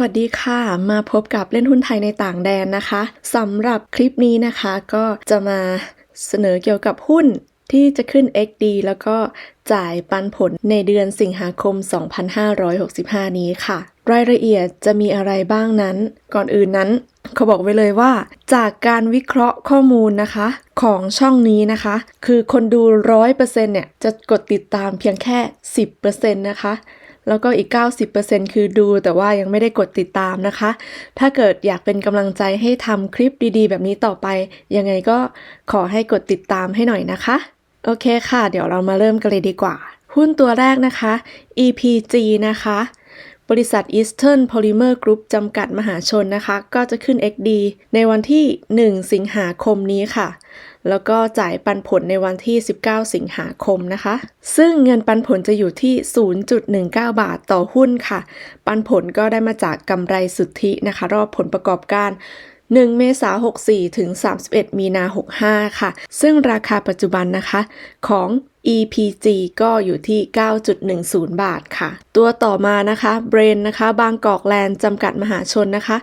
วัสดีค่ะ มาพบกับเล่นหุ้นไทยในต่างแดนนะคะสำหรับคลิปนี้นะคะก็จะมาเสนอเกี่ยวกับหุ้นที่จะขึ้น XD แล้วก็จ่ายปันผลในเดือนสิงหาคม 2565 นี้ค่ะ รายละเอียดจะมีอะไรบ้างนั้น ก่อนอื่นนั้นเขาบอกไว้เลยว่า จากการวิเคราะห์ข้อมูลนะคะ ของช่องนี้นะคะ คือคนดู 100%เนี่ย จะกดติดตามเพียงแค่ 10%นะคะ แล้วก็อีก 90%คือดูแต่ว่ายังไม่ได้กดติดตามนะคะ ถ้าเกิดอยากเป็นกำลังใจให้ทำคลิปดีๆ แบบนี้ต่อไป ยังไงก็ขอให้กดติดตามให้หน่อยนะคะ โอเคค่ะ เดี๋ยวเรามาเริ่มกันเลยดีกว่า หุ้นตัวแรกนะคะ EPG นะคะ บริษัท Eastern Polymer Group จำกัดมหาชนนะคะ ก็จะขึ้น XD ในวันที่ 1 สิงหาคมนี้ค่ะ แล้วก็จ่ายปันผลในวันที่ 19 สิงหาคมนะคะ ซึ่งเงินปันผลจะอยู่ที่ 0.19 บาทต่อหุ้นค่ะ ปันผลก็ได้มาจากกำไรสุทธินะคะ รอบผลประกอบการ1 เมษายน64 ถึง 31 มีนา 65 ค่ะ ซึ่งราคาปัจจุบันนะคะ ของ EPG ก็อยู่ที่ 9.10 บาทค่ะ ตัวต่อมานะคะ Brain นะคะ บางกอกแลนด์จำกัดมหาชนนะคะ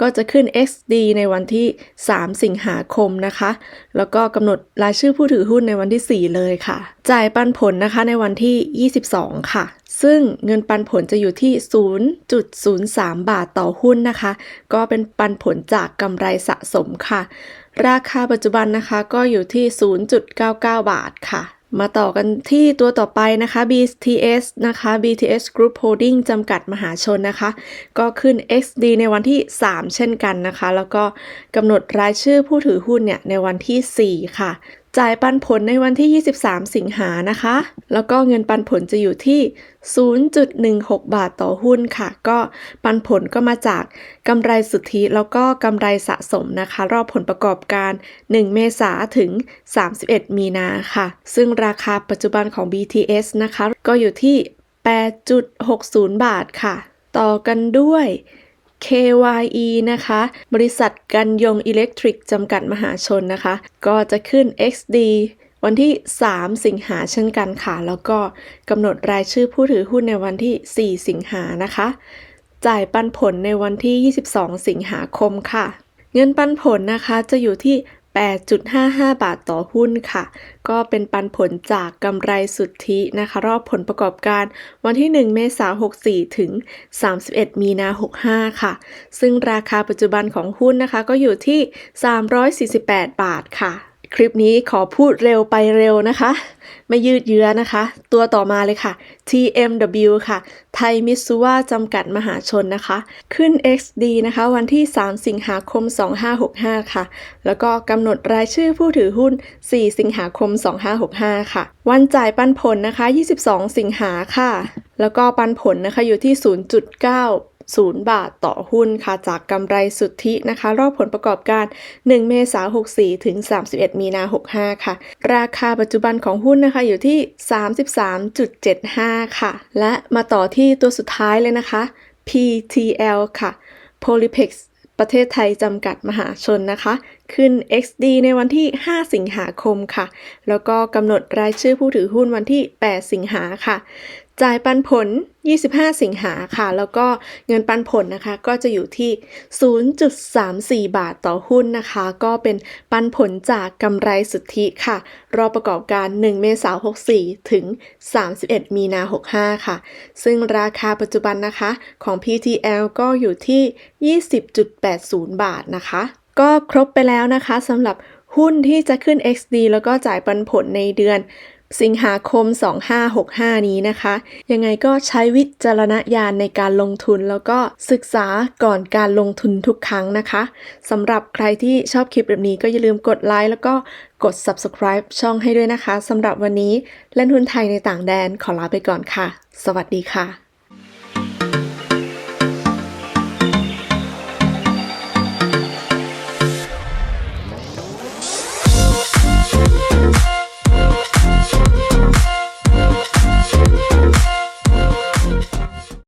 ก็จะขึ้น XD ในวันที่ 3 สิงหาคมนะคะ แล้วก็กำหนดรายชื่อผู้ถือหุ้นในวันที่ 4 เลยค่ะ จ่ายปันผลนะคะในวันที่ 22 ค่ะ ซึ่งเงินปันผลจะอยู่ที่ 0.03 บาทต่อหุ้นนะคะ ก็เป็นปันผลจากกำไรสะสมค่ะ ราคาปัจจุบันนะคะก็อยู่ที่ 0.99 บาทค่ะ มาต่อกันที่ตัวต่อไปนะคะ BTS นะคะ BTS Group Holding จำกัดมหาชนนะคะ ก็ขึ้น XD ในวันที่ 3 เช่นกันนะคะ แล้วก็กำหนดรายชื่อผู้ถือหุ้นเนี่ยในวันที่ 4 ค่ะ จ่ายปันผลในวันที่ 23 สิงหานะคะ แล้วก็เงินปันผลจะอยู่ที่ 0.16 บาทต่อหุ้นค่ะ ก็ปันผลก็มาจากกำไรสุทธิแล้วก็กำไรสะสมนะคะ รอบผลประกอบการ 1 เมษาถึง 31 มีนาค่ะ ซึ่งราคาปัจจุบันของ BTS นะคะ ก็อยู่ที่ 8.60 บาทค่ะ ต่อกันด้วย KYE นะคะ บริษัทกันยงอิเล็กทริกจำกัดมหาชนนะคะ ก็จะขึ้น XD วันที่ 3 สิงหาเช่นกันค่ะ แล้วก็กำหนดรายชื่อผู้ถือหุ้นในวันที่ 4 สิงหานะคะ จ่ายปันผลในวันที่ 22 สิงหาคมค่ะ เงินปันผลนะคะจะอยู่ที่ 8.55 บาทต่อหุ้นค่ะ ก็เป็นปันผลจากกำไรสุทธินะคะ รอบผลประกอบการวันที่ 1 เมษายน 64 ถึง 31 มีนา 65 ค่ะ ซึ่งราคาปัจจุบันของหุ้นนะคะก็อยู่ที่ 348 บาทค่ะ คลิปนี้ขอพูดเร็วไปเร็วนะคะ ไม่ยืดเยื้อนะคะ ตัวต่อมาเลยค่ะ TMW ค่ะ ไทยมิตซูวาจำกัดมหาชนนะคะ ขึ้น XD นะคะ วันที่ 3 สิงหาคม 2565 ค่ะ แล้วก็กำหนดรายชื่อผู้ถือหุ้น 4 สิงหาคม 2565 ค่ะ วันจ่ายปันผลนะคะ 22 สิงหาค่ะ แล้วก็ปันผลนะคะอยู่ที่ 0.9 0 บาทต่อหุ้นค่ะ จากกำไรสุทธินะคะ รอบผลประกอบการ 1 เมษายน 64 ถึง 31 มีนา 65 ค่ะ ราคาปัจจุบันของหุ้นนะคะอยู่ที่ 33.75 ค่ะ และมาต่อที่ตัวสุดท้ายเลยนะคะ PTL ค่ะ Polypex ประเทศไทยจำกัดมหาชนนะคะขึ้น XD ในวันที่ 5 สิงหาคมค่ะ แล้วก็กำหนดรายชื่อผู้ถือหุ้นวันที่ 8 สิงหาค่ะจ่ายปันผล 25 สิงหาค่ะ แล้วก็เงินปันผลนะคะ ก็จะอยู่ที่ 0.34 บาทต่อหุ้นนะคะ ก็เป็นปันผลจากกำไรสุทธิค่ะ รอประกอบการ 1 เมษายน 64 ถึง 31 มีนา 65 ค่ะ ซึ่งราคาปัจจุบันนะคะของ PTL ก็อยู่ที่ 20.80 บาทนะคะ ก็ครบไปแล้วนะคะสำหรับหุ้นที่จะขึ้น XD แล้วก็จ่ายปันผลในเดือนสิงหาคม 2565 นี้นะคะ ยังไงก็ใช้วิจารณญาณในการลงทุนแล้วก็ศึกษาก่อนการลงทุนทุกครั้งนะคะสำหรับใครที่ชอบคลิปแบบนี้ก็อย่าลืมกดไลค์แล้วก็กด subscribe ช่องให้ด้วยนะคะสำหรับวันนี้เล่นหุ้นไทยในต่างแดนขอลาไปก่อนค่ะ สวัสดีค่ะ